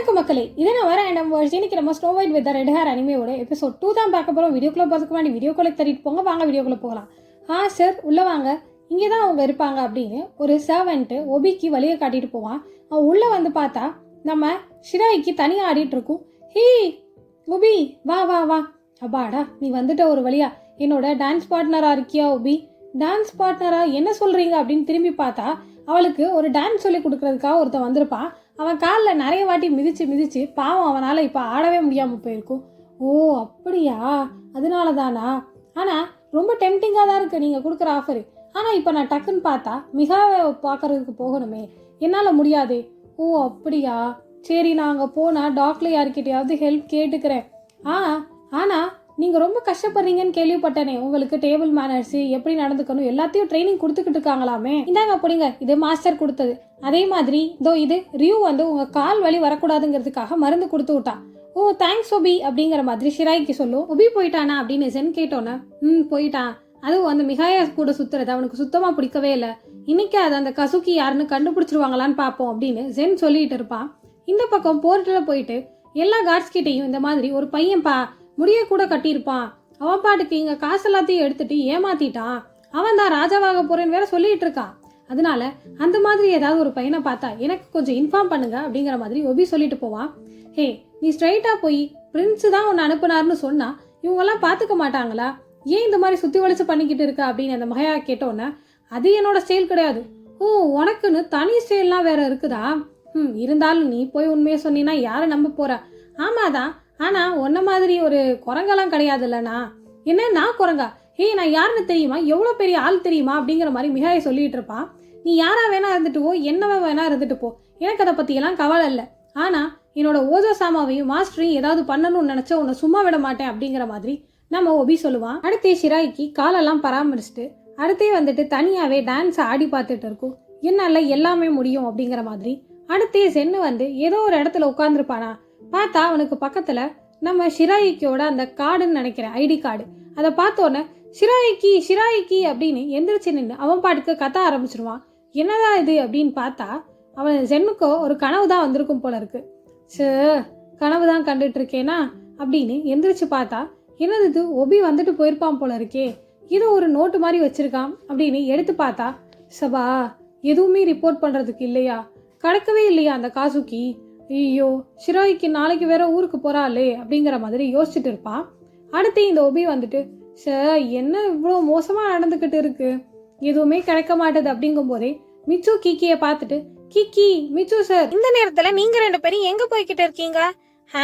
வணக்கம் மக்களே. இது நான் வரேன் நம்ம இன்னைக்கு நம்ம snow white with red hair அனிமையோட episode two தான் பார்க்க போகிறோம் வீடியோக்குள்ள பார்த்துக்க வேண்டிய வீடியோக்குள்ள தட்டிட்டு போங்க. வாங்க வீடியோக்குள்ள போகலாம். ஆ சார் உள்ளே வாங்க. இங்கே தான் அவங்க இருப்பாங்க அப்படின்னு ஒரு சர்வெண்ட்டு ஒபிக்கு வழியை காட்டிட்டு போவான். அவன் உள்ளே வந்து பார்த்தா நம்ம ஷிராய்க்கு தனியாக ஆடிட்டு இருக்கும். ஹீ ஒபி வா வா வா. அப்பாடா நீ வந்துட்ட ஒரு வழியா? என்னோட டான்ஸ் பார்ட்னராக இருக்கியா ஒபி டான்ஸ் பார்ட்னராக என்ன சொல்கிறீங்க அப்படின்னு திரும்பி பார்த்தா அவளுக்கு ஒரு டான்ஸ் சொல்லி கொடுக்கறதுக்காக ஒருத்தன் வந்திருப்பான். அவன் காலில் நிறைய வாட்டி மிதிச்சு மிதிச்சு பாவம் அவனால் இப்போ ஆடவே முடியாமல் போயிருக்கும் ஓ அப்படியா? அதனால தானா ஆனால் ரொம்ப டெம்டிங்காக தான் இருக்குது நீங்கள் கொடுக்குற ஆஃபரு ஆனால் இப்போ நான் டக்குன்னு பார்த்தா மிகாவை பார்க்கறதுக்கு போகணுமே. என்னால் முடியாதே. ஓ அப்படியா? சரி நான் அங்கே போனால் டாக்டர் யார்கிட்டயாவது ஹெல்ப் கேட்டுக்கிறேன். ஆ ஆனால் நீங்கள் ரொம்ப கஷ்டப்படுறீங்கன்னு கேள்விப்பட்டேனே. உங்களுக்கு டேபிள் மேனர்ஸ் எப்படி நடந்துக்கணும் எல்லாத்தையும் ட்ரைனிங் கொடுத்துக்கிட்டு இருக்காங்களாமே. இந்தாங்க அப்படிங்க இது மாஸ்டர் கொடுத்தது. அதே மாதிரி இதோ இது ரியூ வந்து உங்கள் கால் வலி வரக்கூடாதுங்கிறதுக்காக மருந்து கொடுத்து விட்டான் ஓ தேங்க்ஸ் ஒபி அப்படிங்கிற மாதிரி ஷிராய்க்கு சொல்லும் ஒபி போயிட்டானா அப்படின்னு சென் கேட்டோன்னே ம் போயிட்டான். அதுவும் அந்த மிகாயா கூட சுத்துறது அவனுக்கு சுத்தமாக பிடிக்கவே இல்லை. இன்னைக்கு அது அந்த கசுக்கி யாருன்னு கண்டுபிடிச்சிருவாங்களான்னு பார்ப்போம் அப்படின்னு ஜென் சொல்லிட்டு இருப்பான். இந்த பக்கம் போர்ட்டில் போயிட்டு எல்லா கார்ட்ஸ் கிட்டேயும் இந்த மாதிரி ஒரு பையன் பா முடிய கூட கட்டியிருப்பான். அவன் பாட்டுக்கு இங்க காசு எல்லாத்தையும் எடுத்துட்டு ஏமாத்திட்டான். அவன் தான் ராஜாவாக போறேன்னு வேற சொல்லிட்டு இருக்கான். அதனால அந்த மாதிரி ஏதாவது ஒரு பையனை பார்த்தா எனக்கு கொஞ்சம் இன்ஃபார்ம் பண்ணுங்க அப்படிங்கிற மாதிரி ஒபி சொல்லிட்டு போவான். ஹே நீ ஸ்ட்ரைட்டா போய் பிரின்ஸ் தான் உன்னை அனுப்புனாருன்னு சொன்னா இவங்கெல்லாம் பார்த்துக்க மாட்டாங்களா? ஏன் இந்த மாதிரி சுத்தி வளைச்சு பண்ணிக்கிட்டு இருக்க? அப்படின்னு அந்த மகையா கேட்டோன்னே அது என்னோட ஸ்டைல் கிடையாது. ஓ உனக்குன்னு தனி ஸ்டைல்லாம் வேற இருக்குதா? ம் இருந்தாலும் நீ போய் உண்மையை சொன்னீன்னா யாரை நம்ப போற? ஆமாதான் ஆனால் உன்ன மாதிரி ஒரு குரங்கெல்லாம் கிடையாதுல்லண்ணா. என்ன நான் குரங்கா? ஏய் நான் யாருன்னு தெரியுமா? எவ்வளோ பெரிய ஆள் தெரியுமா? அப்படிங்கிற மாதிரி மிகாயை சொல்லிட்டு இருப்பான் நீ யாரா வேணா இருந்துட்டு போ என்னவா வேணா இருந்துட்டு போ. எனக்கு அதை பற்றியெல்லாம் கவலை இல்லை. ஆனால் என்னோட ஓஜோ சாமாவையும் மாஸ்டரையும் ஏதாவது பண்ணணும்னு நினச்சா உன்னை சும்மா விட மாட்டேன் அப்படிங்கிற மாதிரி நம்ம ஒபி சொல்லுவான். அடுத்தே ஷிராய்க்கு காலெல்லாம் பராமரிச்சுட்டு அடுத்தே வந்துட்டு தனியாகவே டான்ஸை ஆடி பார்த்துட்டு இருக்கும். என்னால் எல்லாமே முடியும் அப்படிங்கிற மாதிரி அடுத்தே சென்னு வந்து ஏதோ ஒரு இடத்துல உட்காந்துருப்பானா பார்த்தா அவனுக்கு பக்கத்தில் நம்ம ஷிராயிக்கியோட அந்த கார்டுன்னு நினைக்கிறேன் ஐடி கார்டு. அதை பார்த்தோன்னே ஷிராயிக்கி ஷிராயிக்கி அப்படின்னு எந்திரிச்சு நின்று அவன் பாட்டுக்கு கத்த ஆரம்பிச்சிருவான். என்னதான் இது அப்படின்னு பார்த்தா அவன் ஜென்னுக்கோ ஒரு கனவு தான் வந்திருக்கும் போல இருக்கு. சே கனவு தான் கண்டுட்டு இருக்கேனா அப்படின்னு எந்திரிச்சு பார்த்தா என்னது இது? ஒபி வந்துட்டு போயிருப்பான் போல இருக்கே. இது ஒரு நோட்டு மாதிரி வச்சிருக்கான் அப்படின்னு எடுத்து பார்த்தா சபா எதுவுமே ரிப்போர்ட் பண்ணுறதுக்கு இல்லையா? கடக்கவே இல்லையா அந்த காசுக்கி? ஐயோ ஷிராய்க்கு நாளைக்கு வேற ஊருக்கு போகிறாளே அப்படிங்கிற மாதிரி யோசிச்சுட்டு இருப்பான் அடுத்து இந்த ஒபி வந்துட்டு சார் என்ன இவ்வளோ மோசமாக நடந்துக்கிட்டு இருக்கு? எதுவுமே கிடைக்க மாட்டேது. அப்படிங்கும் போதே மிச்சு கிக்கியை பார்த்துட்டு கிக்கி மிச்சு சார் இந்த நேரத்தில் நீங்கள் ரெண்டு பேரும் எங்கே போய்கிட்டு இருக்கீங்க? ஆ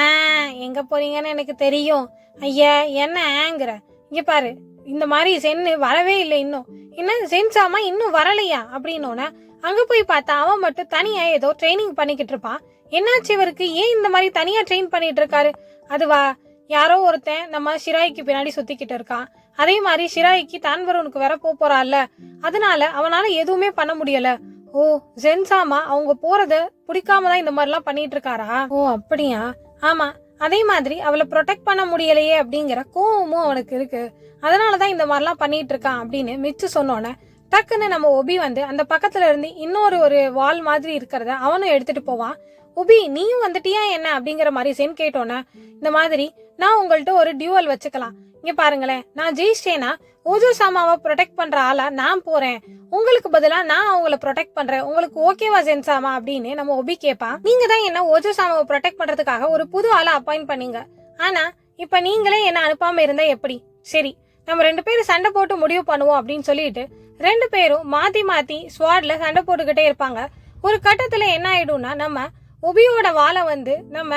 எங்கே போறீங்கன்னு எனக்கு தெரியும். ஐயா என்ன ஆங்கிற இங்கே பாரு இந்த மாதிரி சென்னு வரவே இல்லை இன்னும். என்ன சென்சாமா இன்னும் வரலையா? அப்படின்னோன்னே அங்கே போய் பார்த்தா அவன் மட்டும் தனியாக ஏதோ ட்ரைனிங் பண்ணிக்கிட்டு இருப்பான். என்னாச்சு இவருக்கு? ஏன் இந்த மாதிரி தனியா ட்ரெயின் பண்ணிட்டு இருக்காரு அதுவா? யாரோ ஒருத்தன் நம்ம ஷிராய்க்கு பின்னாடி சுத்திக்கிட்டு இருக்கான். அதே மாதிரி ஷிராய்க்கு தான்பரவனுக்கு வேற போப் போறாள்ல அதனால அவனால எதுவுமே பண்ண முடியல. ஓ ஜென்சாமா அவங்க போறத பிடிக்காம தான் இந்த மாதிரிலாம் பண்ணிட்டு இருக்காரா ஓ அப்படியா? ஆமா. அதே மாதிரி அவளை ப்ரொடெக்ட் பண்ண முடியலையே அப்படிங்கிற கோவமும் அவனுக்கு இருக்கு. அதனாலதான் இந்த மாதிரிலாம் பண்ணிட்டு இருக்கான் அப்படின்னு மிச்சு சொன்னோன்னே டக்குன்னு நம்ம ஒபி வந்து அந்த பக்கத்துல இருந்து இன்னொரு ஒரு வால் மாதிரி இருக்கிறத அவனும் எடுத்துட்டு போவான். உபி நீயும் வந்துட்டியா என்ன அப்படிங்கிற மாதிரி சென் கேட்டோன்னே இந்த மாதிரி நான் உங்கள்கிட்ட ஒரு டியூவல் வச்சுக்கலாம். இங்க பாருங்களேன் நான் ஜெயிச்சேனா ஓஜோ சாமாவை ப்ரொடெக்ட் பண்ற ஆளா நான் போறேன். உங்களுக்கு பதிலா நான் அவங்கள ப்ரொடெக்ட் பண்றேன். உங்களுக்கு ஓகேவா ஜென்சாமா அப்படின்னு நம்ம ஒபி கேட்பான் நீங்க தான் என்ன ஓஜோ சாமாவை ப்ரொடெக்ட் பண்றதுக்காக ஒரு புது ஆளை அப்பாயிண்ட் பண்ணீங்க. ஆனா இப்ப நீங்களே என்ன அனுப்பாம இருந்தா எப்படி? சரி நம்ம ரெண்டு பேரும் சண்டை போட்டு முடிவு பண்ணுவோம் அப்படின்னு சொல்லிட்டு ரெண்டு பேரும் மாத்தி மாத்தி ஸ்வாட்ல சண்டை போட்டுக்கிட்டே இருப்பாங்க. ஒரு கட்டத்துல என்ன ஆயிடும்னா நம்ம ஒபியோட வாழை வந்து நம்ம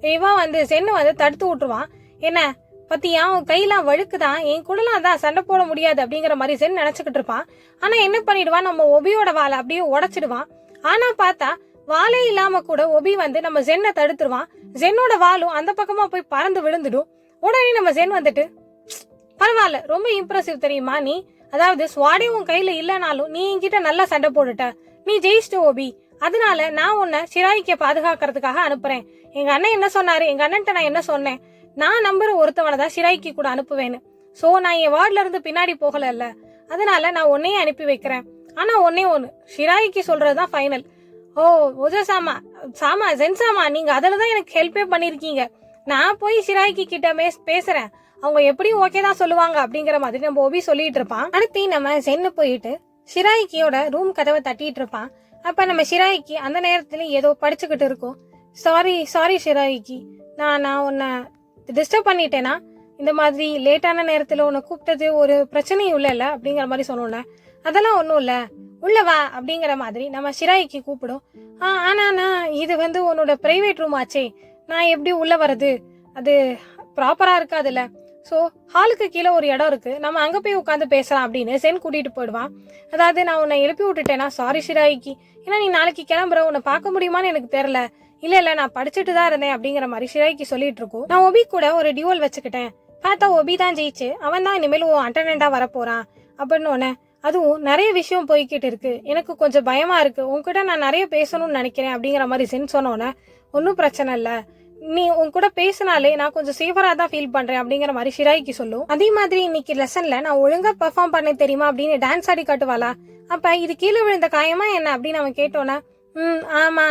இவன் வந்து சென்னு வந்து தடுத்து விட்டுருவான். என்ன? பத்தியா? உன் கையெல்லாம் வழுக்குதான் என் கூடலாம் தான் சண்டை போட முடியாது அப்படிங்கிற மாதிரி சென் நினைச்சுக்கிட்டு இருப்பான். ஆனா என்ன பண்ணிடுவான்? நம்ம ஒபியோட வாளை அப்படியே உடைச்சிடுவான். ஆனா பார்த்தா வாளே இல்லாம கூட ஒபி வந்து நம்ம ஜென்னை தடுத்துருவான். ஜென்னோட வாலும் அந்த பக்கமா போய் பறந்து விழுந்துடும். உடனே நம்ம ஜென் வந்துட்டு பரவாயில்ல ரொம்ப இம்ப்ரெசிவ் தெரியுமா நீ? அதாவது ஸ்வாடே உன் கையில இல்லைனாலும் நீ என்கிட்ட நல்லா சண்டை போட்டுட்ட. நீ ஜெயிச்சிட்ட ஓபி. அதனால நான் உன்னை சிராய்க்க பாதுகாக்கிறதுக்காக அனுப்புறேன். எங்க அண்ணன் என்ன சொன்னாரு? எங்க அண்ணன்ட்ட நான் என்ன சொன்னேன்? நான் நம்புற ஒருத்தவனை தான் சிராய்க்கு கூட அனுப்புவேன்னு. சோ நான் என் வார்டுல இருந்து பின்னாடி போகல அதனால நான் உன்னையே அனுப்பி வைக்கிறேன். ஆனா ஒன்னே ஒன்னு ஷிராய்க்கு சொல்றதுதான் ஃபைனல் ஓ ஓஜோ சாமா சாமா ஜென் சாமா நீங்க அதுல தான் எனக்கு ஹெல்ப்பே பண்ணிருக்கீங்க. நான் போய் சிராய்க்கு கிட்ட மேஸ் பேசுறேன். அவங்க எப்படியும் ஓகே தான் சொல்லுவாங்க அப்படிங்கிற மாதிரி நம்ம ஓபி சொல்லிட்டு இருப்பான். அடுத்து நம்ம சென்னு போயிட்டு ஷிராய்க்கியோட ரூம் கதவை தட்டிட்டு இருப்பான். அப்ப நம்ம ஷிராய்க்கு அந்த நேரத்துல ஏதோ படிச்சுக்கிட்டு இருக்கோம். சாரி சாரி ஷிராய்க்கு நான் நான் உன்னை டிஸ்டர்ப் பண்ணிட்டேனா? இந்த மாதிரி லேட்டான நேரத்துல உன்னை கூப்பிட்டது ஒரு பிரச்சனையும் இல்லைல்ல அப்படிங்கிற மாதிரி சொன்னோம்ல. அதெல்லாம் ஒன்றும் இல்லை. உள்ள வா. அப்படிங்கிற மாதிரி நம்ம ஷிராய்க்கு கூப்பிடும். ஆனால் நான் இது வந்து உன்னோட பிரைவேட் ரூம் ஆச்சே. நான் எப்படி உள்ளே வர்றது? அது ப்ராப்பராக இருக்காதுல்ல. ஸோ ஹாலுக்கு கீழே ஒரு இடம் இருக்குது நம்ம அங்கே போய் உட்காந்து பேசலாம் அப்படின்னு சென் கூட்டிகிட்டு போயிடுவான். அதாவது நான் உன்னை எழுப்பி விட்டுட்டேன்னா சாரி ஷிராய்க்கு ஏன்னா நீ நாளைக்கு கிளம்புற. உன்னை பார்க்க முடியுமான்னு எனக்கு தெரில இல்லை இல்லை நான் படிச்சுட்டு தான் இருந்தேன் அப்படிங்கிற மாதிரி ஷிராய்க்கு சொல்லிட்டு இருக்கோம். நான் ஒபி கூட ஒரு டியூவல் வச்சுக்கிட்டேன். பார்த்தா ஒபி தான் ஜெயிச்சு அவன் தான் இனிமேல் உன் அட்டண்டா வரப்போறான் அப்படின்னு உடனே அதுவும் நிறைய விஷயம் போய்கிட்டு இருக்கு. எனக்கு கொஞ்சம் பயமா இருக்கு. உன்கிட்ட நான் நிறைய பேசணும்னு நினைக்கிறேன் அப்படிங்கிற மாதிரி சென் சொன்னோன்னே ஒன்றும் பிரச்சனை இல்லை. நீ உன் கூட பேசினாலே நான் கொஞ்சம் சேஃபரா தான் ஃபீல் பண்றேன் அப்படிங்கிற மாதிரி ஷிராய்க்கு சொல்லும். அதே மாதிரி இன்னைக்கு லெசன்ல நான் ஒழுங்கா பெர்ஃபார்ம் பண்ண தெரியுமா அப்படின்னு டான்ஸ் ஆடி காட்டுவாளா? அப்ப இது கீழே விழுந்த காயமா என்ன அப்படின்னு அவன் கேட்டோன்னே ம் ஆமா.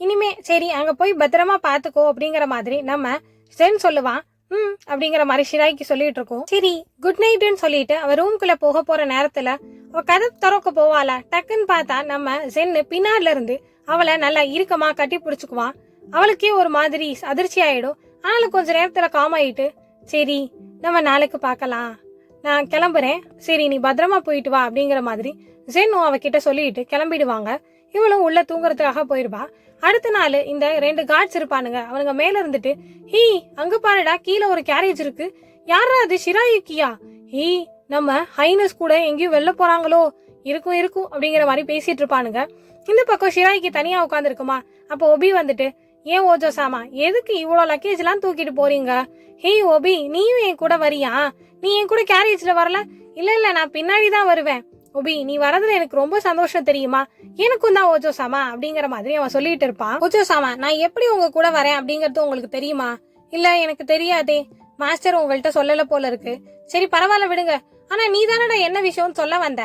இனிமே சரி அங்க போய் பத்திரமா பாத்துக்கோ அப்படிங்கிற மாதிரி நம்ம சென் சொல்லுவான். ம் அப்படிங்கிற மாதிரி ஷிராய்க்கு சொல்லிட்டு இருக்கோம். சரி குட் நைட்னு சொல்லிட்டு அவ ரூம்குள்ள போக போற நேரத்துல அவ கதை திறக்க போவாளா? டக்குன்னு பார்த்தா நம்ம சென்னு பின்னாடில இருந்து அவளை நல்லா இறுக்கமா கட்டி பிடிச்சுக்குவான். அவளுக்கே ஒரு மாதிரி அதிர்ச்சி ஆயிடும். ஆனாலும் கொஞ்ச நேரத்துல காம் ஆயிட்டு சரி நம்ம நாளைக்கு பார்க்கலாம். நான் கிளம்புறேன். சரி நீ பத்திரமா போயிட்டு வா அப்படிங்கிற மாதிரி ஜென்னும் அவகிட்ட சொல்லிட்டு கிளம்பிடுவாங்க. இவளும் உள்ள தூங்குறதுக்காக போயிடுவா அடுத்த நாள் இந்த ரெண்டு கார்ட்ஸ் இருப்பானுங்க. அவனுங்க மேல இருந்துட்டு ஹீ அங்க பாருடா கீழே ஒரு கேரேஜ் இருக்கு. யாரா அது? ஷிராயுக்கியா? ஹீ நம்ம ஹைனஸ் கூட எங்கேயும் வெளில போறாங்களோ. இருக்கும் இருக்கும் அப்படிங்கிற மாதிரி பேசிட்டு இருப்பானுங்க. இந்த பக்கம் ஷிராய்க்கு தனியா உட்காந்துருக்குமா அப்போ ஒபி வந்துட்டு ஏன் ஓஜோ சாமா எதுக்கு இவ்வளோ லக்கேஜ்லாம் தூக்கிட்டு போறீங்க? ஹே ஓபி நீயும் என் கூட வரியா? நீ என் கூட கேரேஜில் வரல? இல்ல இல்ல நான் பின்னாடி தான் வருவேன். ஒபி நீ வரதுல எனக்கு ரொம்ப சந்தோஷம் தெரியுமா? எனக்கும் தான் ஓஜோ சாமா அப்படிங்கிற மாதிரி அவன் சொல்லிட்டு இருப்பான். ஓஜோ சாமா நான் எப்படி உங்க கூட வரேன் அப்படிங்கறது உங்களுக்கு தெரியுமா? இல்ல எனக்கு தெரியாதே. மாஸ்டர் உங்கள்கிட்ட சொல்லல போல இருக்கு. சரி பரவாயில்ல விடுங்க. ஆனா நீ தானடா என்ன விஷயம்னு சொல்ல வந்த?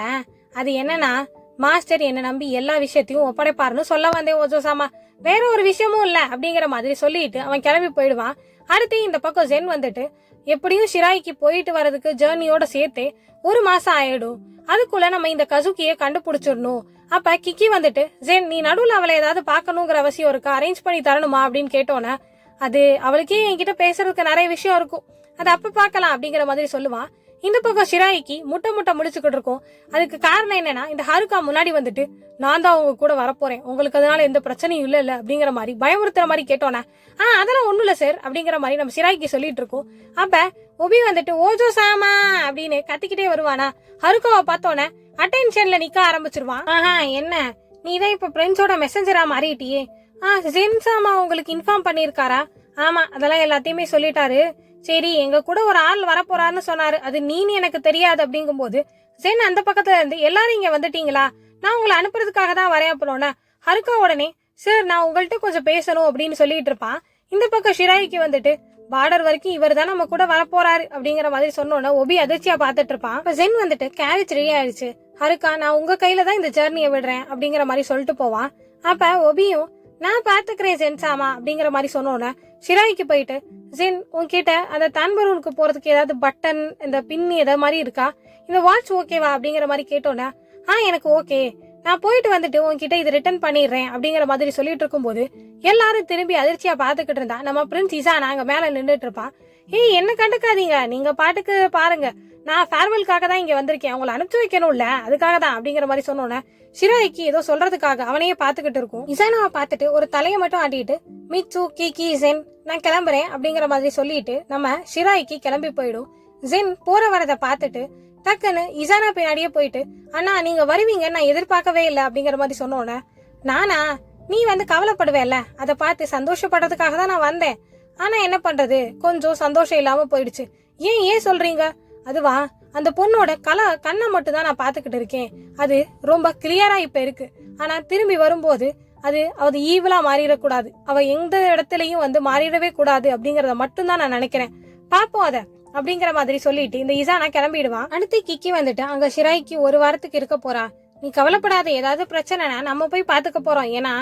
அது என்னன்னா மாஸ்டர் என்ன நம்பி எல்லா விஷயத்தையும் ஒப்படைப்பாருன்னு சொல்ல வந்தேன் ஓஜோ சாமா வேற ஒரு விஷயமும் இல்லை அப்படிங்கிற மாதிரி சொல்லிட்டு அவன் கிளம்பி போயிடுவான். அடுத்து இந்த பக்கம் ஜென் வந்துட்டு எப்படியும் ஷிராய்க்கு போயிட்டு வர்றதுக்கு ஜேர்னியோட சேர்த்தே ஒரு மாசம் ஆயிடும். அதுக்குள்ள நம்ம இந்த கசுக்கிய கண்டுபிடிச்சிடணும். அப்ப கிக்கி வந்துட்டு ஜென் நீ நடுவுல அவளை ஏதாவது பார்க்கணுங்கிற அவசியம் இருக்கா? அரேஞ்ச் பண்ணி தரணுமா? அப்படின்னு கேட்டோன்னே அது அவளுக்கே என்கிட்ட பேசுறதுக்கு நிறைய விஷயம் இருக்கும். அது அப்ப பார்க்கலாம் அப்படிங்கிற மாதிரி சொல்லுவான். இந்த பக்கம் ஷிராய்க்கு முட்டை முட்டை முடிச்சுக்கிட்டு இருக்கும். அதுக்கு காரணம் என்னன்னா இந்த ஹருக்கா முன்னாடி வந்துட்டு நான் தான் உங்க கூட வரப்போறேன். உங்களுக்கு அதனால எந்த பிரச்சனையும் இல்ல இல்ல அப்படிங்கிற மாதிரி பயமுறுத்துற மாதிரி கேட்டோன்னே. ஆ அதெல்லாம் ஒண்ணும் இல்ல சார் அப்படிங்கிற மாதிரி நம்ம சிராய்க்கு சொல்லிட்டு இருக்கோம். அப்ப ஒபி வந்துட்டு ஓஜோ சாமா அப்படின்னு கத்திக்கிட்டே வருவானா. ஹருக்காவை பார்த்தோன்னே அட்டென்ஷன்ல நிக்க ஆரம்பிச்சிருவான். ஆஹா என்ன? நீ தான் இப்ப ஃப்ரெண்ட்ஸோட மெசஞ்சரா மாறிட்டியே. ஆ ஜென்சாமா உங்களுக்கு இன்ஃபார்ம் பண்ணிருக்காரா ஆமா அதெல்லாம் எல்லாத்தையுமே சொல்லிட்டாரு. சரி எங்க கூட ஒரு ஆள் வரப்போறாருன்னு சொன்னாரு. அது நீன்னு எனக்கு தெரியாது அப்படிங்கும்போது ஜென் அந்த பக்கத்துல இருந்து எல்லாரும் இங்க வந்துட்டீங்களா? நான் உங்களை அனுப்புறதுக்காக தான் வரேன். அப்புறம்னா ஹருக்கா உடனே சார் நான் உங்கள்கிட்ட கொஞ்சம் பேசணும் அப்படின்னு சொல்லிட்டு இருப்பான் இந்த பக்கம் ஷிராய்க்கு வந்துட்டு பார்டர் வரைக்கும் இவர் தான் நம்ம கூட வரப்போறாரு அப்படிங்கிற மாதிரி சொன்னோன்னே ஒபி அதிர்ச்சியா பாத்துட்டு இருப்பான் இப்ப ஜென் வந்துட்டு கேரேஜ் ரெடி ஆயிடுச்சு. ஹருக்கா நான் உங்க கையில தான் இந்த ஜேர்னியை விடுறேன் அப்படிங்கிற மாதிரி சொல்லிட்டு போவான் அப்ப ஒபியும் நான் பாத்துக்கிறேன் ஜென்சாமா அப்படிங்கிற மாதிரி சொன்னோன்னே ஷிராய்க்கு போயிட்டு ஜென் உன்கிட்ட அந்த தான்பரூனுக்கு போறதுக்கு ஏதாவது பட்டன் இந்த பின் ஏதாவது மாதிரி இருக்கா? இந்த வாட்ச் ஓகேவா அப்படிங்கிற மாதிரி கேட்டோன்னே ஆ எனக்கு ஓகே நான் போயிட்டு வந்துட்டு உன்கிட்ட இது ரிட்டர்ன் பண்ணிடுறேன் அப்படிங்கிற மாதிரி சொல்லிட்டு இருக்கும்போது எல்லாரும் திரும்பி அதிர்ச்சியா பாத்துக்கிட்டு இருந்தா நம்ம பிரின்ஸ் இசா நாங்க மேல நின்றுட்டு இருப்பான் ஏய் என்ன கண்டுக்காதீங்க. நீங்க பாட்டுக்கு பாருங்க. நான் ஃபேர்வெல்காக தான் இங்க வந்திருக்கேன். அவங்களை அனுப்பிச்சு வைக்கணும்ல. அதுக்காக தான் அப்படிங்கிற மாதிரி சொன்னோன்னே சிராய்க்கு ஏதோ சொல்றதுக்காக அவனையே பாத்துக்கிட்டு இருக்கும். இசானாவை பார்த்துட்டு ஒரு தலையை மட்டும் ஆட்டிட்டு மிச்சு கிகி ஜென் நான் கிளம்புறேன் அப்படிங்கிற மாதிரி சொல்லிட்டு நம்ம ஷிராய்க்கு கிளம்பி போயிடும். ஜென் போற வரதை பார்த்துட்டு டக்குன்னு இசானா பின்னாடியே போயிட்டு அண்ணா நீங்க வருவீங்க நான் எதிர்பார்க்கவே இல்லை அப்படிங்கிற மாதிரி சொன்னோன்னே நானா நீ வந்து கவலைப்படுவேல்ல? அதை பார்த்து சந்தோஷப்படுறதுக்காக தான் நான் வந்தேன். ஆனா என்ன பண்றது? கொஞ்சம் சந்தோஷம் இல்லாம போயிடுச்சு. ஏன் ஏன் சொல்றீங்க? அதுவா அந்த பொண்ணோட கல கண்ணை மட்டும் தான் நான் பாத்துக்கிட்டு இருக்கேன். அது ரொம்ப கிளியரா இப்ப இருக்கு. ஆனா திரும்பி வரும்போது அது அது ஈவலா மாறிடக்கூடாது. அவ எந்த இடத்துலயும் வந்து மாறிடவே கூடாது அப்படிங்கறத மட்டும்தான் நான் நினைக்கிறேன். பாப்போம் அத அப்படிங்கிற மாதிரி சொல்லிட்டு இந்த இசானா கிளம்பிடுவான். அடுத்து கிக்கி வந்துட்டு அங்க ஷிராய்க்கு ஒரு வாரத்துக்கு இருக்க போறா. நீ கவலைப்படாத ஏதாவது பிரச்சனைனா நம்ம போய் பாத்துக்க போறோம். ஏன்னா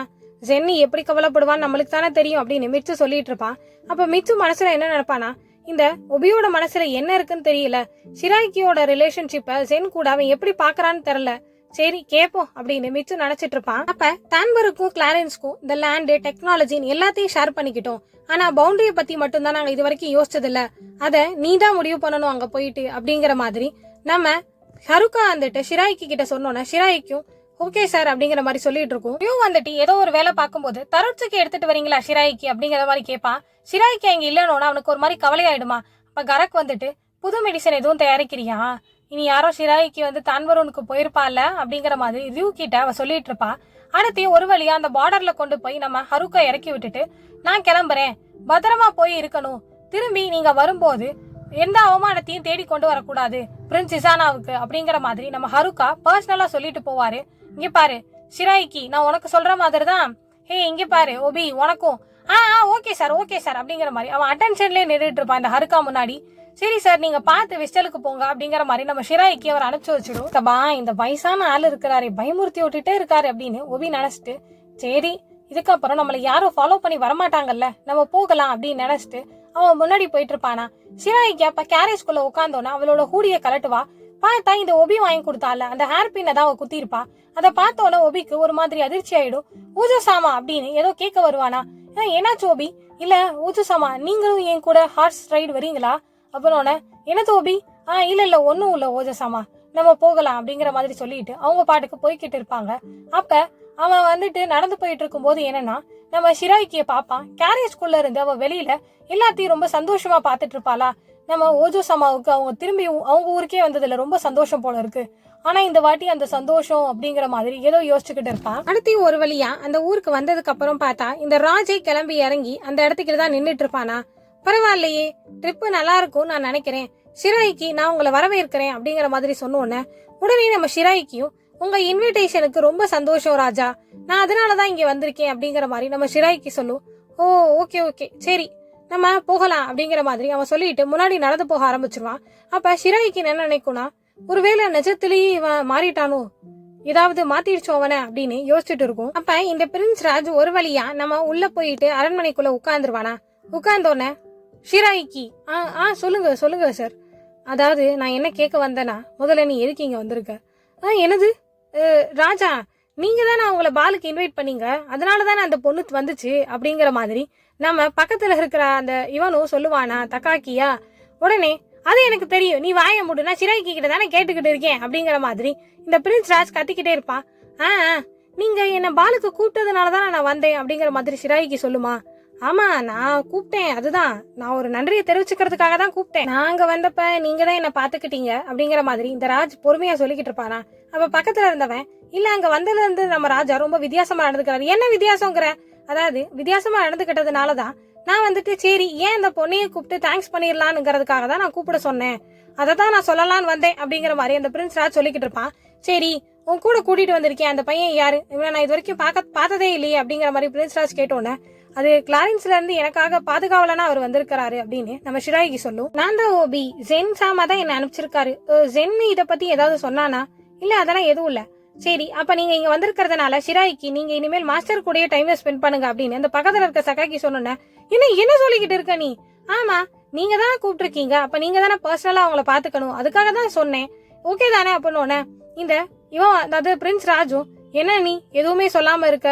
ஜென்னி எப்படி கவலைப்படுவான்னு நம்மளுக்கு தானே தெரியும் அப்படின்னு மிச்சு சொல்லிட்டு இருப்பான். அப்ப மிச்சு மனசுல என்ன நினைப்பானா இந்த ஒபியோட மனசுல என்ன இருக்குன்னு தெரியல. ஷிராய்க்கியோட ரிலேஷன்ஷிப்பை ஜென் கூட அவன் எப்படி பாக்குறான்னு தெரியல. சரி கேட்போம் அப்படின்னு மிச்சு நினைச்சிட்டு இருப்பான் அப்ப டான்பருக்கும் கிளாரன்ஸ்க்கும் இந்த லேண்டு டெக்னாலஜின்னு எல்லாத்தையும் ஷேர் பண்ணிக்கிட்டோம். ஆனா பவுண்டரிய பத்தி மட்டும்தான் நாங்க இது வரைக்கும் யோசிச்சது இல்ல அத நீ தான் முடிவு பண்ணணும் அங்க போயிட்டு அப்படிங்கிற மாதிரி. நம்ம ஹருக்கா வந்துட்டு ஷிராய்க்கு கிட்ட சொன்னோன்னா ஷிராய்க்கும் ஓகே சார் அப்படிங்கிற மாதிரி சொல்லிட்டு இருக்கோம். யூ வந்துட்டு ஏதோ ஒரு வேலை பார்க்கும்போது தருட்சுக்கு எடுத்துட்டு வரீங்களா ஷிராய்க்கு? அப்படிங்கிற மாதிரி கேட்பான். ஷிராய்க்கு அங்க இல்லைனோன்னா அவனுக்கு ஒரு மாதிரி கவலையாயிடுமா. அப்ப கரக் வந்துட்டு புது மெடிசன் எதுவும் தயாரிக்கிறியா? இனி யாரோ ஷிராய்க்கு வந்து தான்வரூனுக்கு போயிருப்பால அப்படிங்கிற மாதிரி ரியூ கிட்ட அவ சொல்லிட்டு இருப்பா. அடுத்து ஒரு வழியா அந்த பார்டர்ல கொண்டு போய் நம்ம ஹருக்கா இறக்கி விட்டுட்டு நான் கிளம்புறேன். பத்திரமா போய் இருக்கணும். திரும்பி நீங்க வரும்போது எந்த அவமானத்தையும் தேடி கொண்டு வரக்கூடாது. பிரின்ஸ் இசானாவுக்கு அப்படிங்கிற மாதிரி நம்ம ஹருக்கா பர்சனலா சொல்லிட்டு போவாரு. இங்க பாரு ஷிராய்க்கு நான் உனக்கு சொல்ற மாதிரி தான் ஹே இங்க பாரு ஒபி உனக்கும் ஆ ஆ ஓகே சார் ஓகே சார் அப்படிங்கிற மாதிரி. அவன் அட்டென்ஷன்லேயே நின்றுட்டு இருப்பான் இந்த ஹருக்கா முன்னாடி. சரி சார் நீங்க பார்த்து வெஸ்டலுக்கு போங்க அப்படிங்கிற மாதிரி நம்ம ஷிராய்க்கு அவர் அனுப்பிச்சு வச்சிடும் தபா இந்த வயசான ஆள் இருக்கிறாரு பயமுறுத்தி விட்டுட்டே இருக்காரு அப்படின்னு ஒபி நினைச்சிட்டு சரி இதுக்கப்புறம் நம்மளை யாரும் ஃபாலோ பண்ணி வரமாட்டாங்கல்ல நம்ம போகலாம் அப்படின்னு நினைச்சிட்டு அவன் முன்னாடி போயிட்டு இருப்பானா? ஷிராய்க்கு அப்ப கேரேஜ்குள்ள உட்காந்தோன்னா அவளோட ஹூடிய கலட்டுவா? பார்த்தா இந்த ஒபி வாங்கி கொடுத்தால அந்த ஹேர் பின்னை தான் அவ குத்திருப்பா அதை பார்த்தோன்னே ஒபிக்கு ஒரு மாதிரி அதிர்ச்சி ஆயிடும். ஊஜசாமா அப்படின்னு ஏதோ கேட்க வருவானா? ஏன்னா சோபி இல்ல ஊஜசாமா நீங்களும் என் கூட ஹார்ஸ் ரைடு வரீங்களா அப்புறம் என்ன தோபி? ஆ இல்ல இல்ல ஒன்னும் இல்ல ஓஜசாமா நம்ம போகலாம் அப்படிங்கிற மாதிரி சொல்லிட்டு அவங்க பாட்டுக்கு போய்கிட்டு இருப்பாங்க. அப்ப அவன் வந்துட்டு நடந்து போயிட்டு இருக்கும்போது என்னன்னா நம்ம ஷிராய்க்கிய பாப்பான் கேரேஜ்குள்ள இருந்து அவ வெளியில எல்லாத்தையும் ரொம்ப சந்தோஷமா பாத்துட்டு இருப்பாளா? நம்ம ஓஜோ சமாவுக்கு அவங்க திரும்பி அவங்க ஊருக்கே வந்ததுல ரொம்ப சந்தோஷம் போல இருக்கு. ஆனா இந்த வாட்டி அந்த சந்தோஷம் அப்படிங்கிற மாதிரி ஏதோ யோசிச்சுக்கிட்டு இருப்பான். அடுத்து ஒரு வழியா அந்த ஊருக்கு வந்ததுக்கு அப்புறம் பார்த்தா இந்த ராஜை கிளம்பி இறங்கி அந்த இடத்துக்கு தான் நின்றுட்டு இருப்பானா? பரவாயில்லையே ட்ரிப்பு நல்லா இருக்கும் நான் நினைக்கிறேன். ஷிராய்க்கு நான் உங்களை வரவேற்கிறேன் அப்படிங்கிற மாதிரி சொன்னோன்னே உடனே நம்ம ஷிராய்க்கியும் உங்க இன்விடேஷனுக்கு ரொம்ப சந்தோஷம் ராஜா. நான் அதனாலதான் இங்க வந்திருக்கேன் அப்படிங்கிற மாதிரி நம்ம ஷிராய்க்கு சொல்லும் ஓ ஓகே ஓகே சரி நம்ம போகலாம் அப்படிங்கிற மாதிரி அவன் சொல்லிட்டு முன்னாடி நடந்து போக ஆரம்பிச்சிருவான். அப்ப ஷிராய்க்கு என்ன நினைக்கும்னா ஒருவேளை நிஜத்திலேயே இவன் மாறிட்டானோ? ஏதாவது மாத்திடுச்சோ அவனை அப்படின்னு யோசிச்சுட்டு இருக்கும். அப்ப இந்த பிரின்ஸ் ராஜ் ஒரு வழியா நம்ம உள்ள போயிட்டு அரண்மனைக்குள்ள உட்காந்துருவானா உட்கார்ந்தோன்னே ஷிராய்க்கு ஆ ஆ சொல்லுங்க சொல்லுங்க சார் அதாவது நான் என்ன கேட்க வந்தேனா முதல்ல நீ எதுக்கு இங்க வந்திருக்க? ஆ என்னது? ராஜா நீங்க தானே அவங்கள பாலுக்கு இன்வைட் பண்ணீங்க? அதனால தானே அந்த பொண்ணு வந்துச்சு? அப்படிங்கிற மாதிரி நம்ம பக்கத்துல இருக்கிற அந்த இவனும் சொல்லுவானா தக்காக்கியா? உடனே அது எனக்கு தெரியும். நீ வாய மூடு நான் கிட்ட தானே கேட்டுக்கிட்டு இருக்கேன் அப்படிங்கிற மாதிரி. இந்த பிரின்ஸ் ராஜ் கத்திக்கிட்டே இருப்பான். ஆ நீங்க என்ன பாலுக்கு கூப்பிட்டதுனால தான் நான் வந்தேன் அப்படிங்கிற மாதிரி சிராய்க்கு சொல்லுமா. ஆமா நான் கூப்பிட்டேன். அதுதான். நான் ஒரு நன்றியை தெரிவிச்சுக்கிறதுக்காக தான் கூப்பிட்டேன். நாங்க வந்தப்ப நீங்க தான் என்ன பாத்துக்கிட்டீங்க அப்படிங்கிற மாதிரி இந்த ராஜ் பொறுமையா சொல்லிக்கிட்டு இருப்பானா. அப்ப பக்கத்துல இருந்தவன் இல்ல அங்க வந்ததுல இருந்து நம்ம ராஜா ரொம்ப வித்தியாசமா நடந்துக்கிறாரு. என்ன வித்தியாசங்கிற? அதாவது வித்தியாசமா நடந்துக்கிட்டதுனாலதான் நான் வந்துட்டு சரி ஏன் இந்த பொண்ணையை கூப்பிட்டு தேங்க்ஸ் பண்ணிடலான்னுங்கிறதுக்காக தான் நான் கூப்பிட சொன்னேன். அதை தான் நான் சொல்லலான்னு வந்தேன் அப்படிங்கிற மாதிரி அந்த பிரின்ஸ் ராஜ் சொல்லிக்கிட்டு இருப்பான். சரி உன் கூட கூட்டிட்டு வந்திருக்கேன் அந்த பையன் யாரு? இவனை நான் இது வரைக்கும் பார்க்க பார்த்ததே இல்லையே அப்படிங்கிற மாதிரி பிரின்ஸ் ராஜ் கேட்டோன்னே அது கிளாரன்ஸ்ல இருந்து எனக்காக பாதுகாவலனா அவர் வந்திருக்கிறாரு அப்படின்னு நம்ம ஷிராய்க்கு சொல்லும் நான் தான் ஓபி. ஜென் சாமா தான் என்ன அனுப்பிச்சிருக்காரு. ஜென் இதை பத்தி ஏதாவது சொன்னானா? இல்ல அதெல்லாம் எதுவும் இல்லை. சரி அப்ப நீங்க இங்க வந்திருக்கிறதுனால ஷிராய்க்கு நீங்க இனிமேல் மாஸ்டர் கூடயே டைம் ஸ்பெண்ட் பண்ணுங்க அப்படின்னு அந்த பக்கத்துல இருக்க சகாக்கி சொன்னோன்னே என்ன என்ன சொல்லிக்கிட்டு இருக்க நீ? ஆமா நீங்க தானே கூப்பிட்டுருக்கீங்க அப்ப நீங்க தானே பர்சனலா அவங்கள பாத்துக்கணும் அதுக்காக தான் சொன்னேன். ஓகே தானே அப்படின்னு இந்த இவன் அதாவது பிரின்ஸ் ராஜும் என்ன நீ எதுவுமே சொல்லாம இருக்க?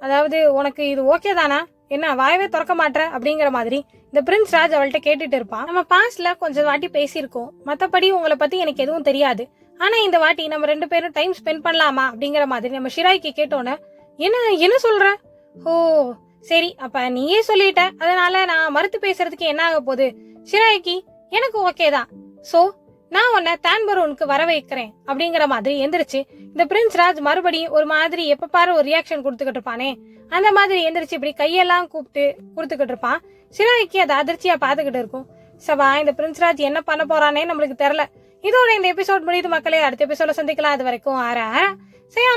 அதாவது உனக்கு இது ஓகே தானா? என்ன வாயவே திறக்க மாட்டேற? அப்படிங்கிற மாதிரி இந்த பிரின்ஸ் ராஜ் அவள்கிட்ட கேட்டுட்டு இருப்பான். நம்ம பாஸ்ட்ல கொஞ்சம் வாட்டி பேசியிருக்கோம். மத்தபடி உங்களை பத்தி எனக்கு எதுவும் தெரியாது. ஆனால் இந்த வாட்டி நம்ம ரெண்டு பேரும் டைம் ஸ்பெண்ட் பண்ணலாமா? அப்படிங்கிற மாதிரி நம்ம ஷிராய்க்கு கேட்டோன்னே என்ன என்ன சொல்கிற ஓ சரி அப்போ நீயே சொல்லிட்ட. அதனால நான் மறுத்து பேசுறதுக்கு என்ன ஆக போகுது? ஷிராய்க்கு எனக்கு ஓகே தான். ஸோ நான் உன்னை தான்பரூனுக்கு வர வைக்கிறேன் அப்படிங்கிற மாதிரி எந்திரிச்சு இந்த பிரின்ஸ் ராஜ் மறுபடியும் ஒரு மாதிரி எப்ப பாரு ஒரு ரியாக்ஷன் கொடுத்துக்கிட்டு இருப்பானே? அந்த மாதிரி எந்திரிச்சு இப்படி கையெல்லாம் கூப்பிட்டு கொடுத்துக்கிட்டு இருப்பான். சிராய்க்கு அதை அதிர்ச்சியா பாத்துக்கிட்டு இருக்கும். சவா இந்த பிரின்ஸ் ராஜ் என்ன பண்ண போறானே நம்மளுக்கு தெரியல. இதோட இந்த எபிசோட் முடியுது மக்களே. அடுத்த எபிசோட சந்திக்கலாம். அது வரைக்கும் ஆறா செய்யா